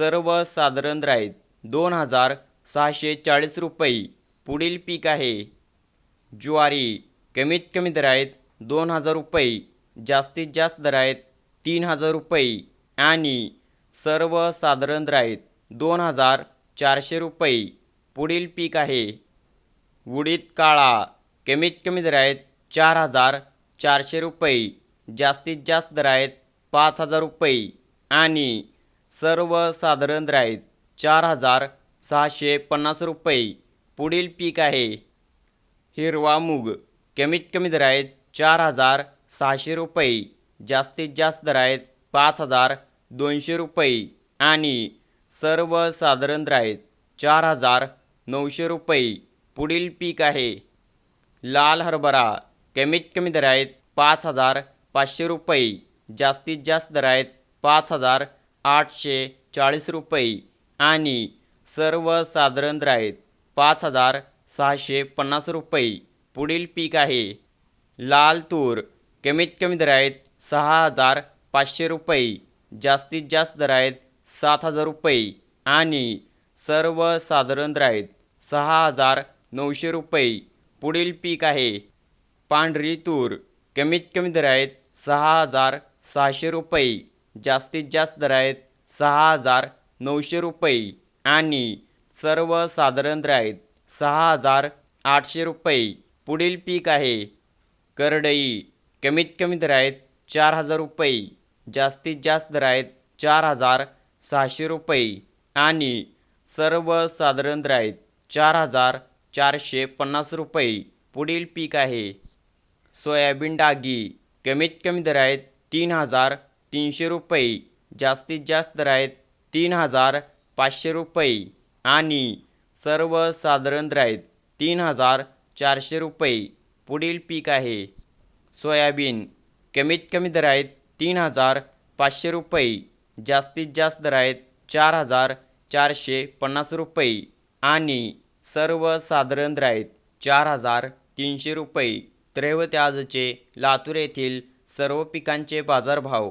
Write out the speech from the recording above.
सर्वसाधारण राहीत दोन हजार सहाशे चाळीस रुपये पुढील पीक आहे. ज्वारी कमीत कमी दर आहेत दोन हजार रुपये जास्तीत जास्त दर आहेत तीन हजार रुपये आणि सर्वसाधारण राहीत दोन हजार चारशे रुपये पुढील पीक आहे. उडीद काळा कमीत कमी दर आहेत चार हजार चारशे रुपये जास्तीत जास्त दर आहेत पाच हजार रुपये आणि सर्वसाधारण दर आहेत चार हजार सहाशे पन्नास रुपये. पुढील पीक आहे. हिरवा मूग कमीत कमी दर आहेत चार हजार सहाशे रुपये. जास्तीत जास्त दर आहेत पाच हजार दोनशे रुपये. आणि सर्वसाधारण दर आहेत चार हजार नऊशे रुपये. पुढील पीक आहे. लाल हरभरा कमीत कमी दर आहेत पाच हजार पाचशे रुपये. जास्तीत जास्त दर आहेत पाच हजार आठशे चाळीस रुपये आणि सर्वसाधारण दर आहेत पाच हजार सहाशे पन्नास रुपये. पुढील पीक आहे. लाल तूर. कमीत कमी दर आहेत सहा हजार पाचशे रुपये. जास्तीत जास्त दर आहेत सात हजार रुपये आणि सर्वसाधारण दर आहेत सहा हजार नऊशे रुपये. पुढील पीक आहे. पांढरी तूर. कमीत कमी दर आहेत सहा हजार सहाशे रुपये. जास्तीत जास्त दर आहेत सहा हजार नऊशे रुपये आणि सर्वसाधारण दर आहेत सहा हजार आठशे रुपये. पुढील पीक आहे करडई. कमीत कमी दर आहेत चार हजार रुपये. जास्तीत जास्त दर आहेत चार हजार सहाशे रुपये. आणि सर्वसाधारण दर आहेत चार हजार चारशे पन्नास रुपये. पुढील पीक आहे सोयाबीन डागी. कमीत कमी दर आहेत तीन हजार तीनशे रुपये. जास्तीत जास्त दर आहेत तीन हजार पाचशे रुपये. आणि सर्वसाधारण दर आहेत तीन हजार चारशे रुपये. पुढील पीक आहे. सोयाबीन. कमीत कमी दर आहेत तीन हजार पाचशे रुपये. जास्तीत जास्त दर आहेत चार हजार चारशे पन्नास रुपये. आणि सर्वसाधारण दर आहेत चार हजार तीनशे रुपये. त्रैवत आजचे लातूर येथील सर्व पिकांचे बाजारभाव.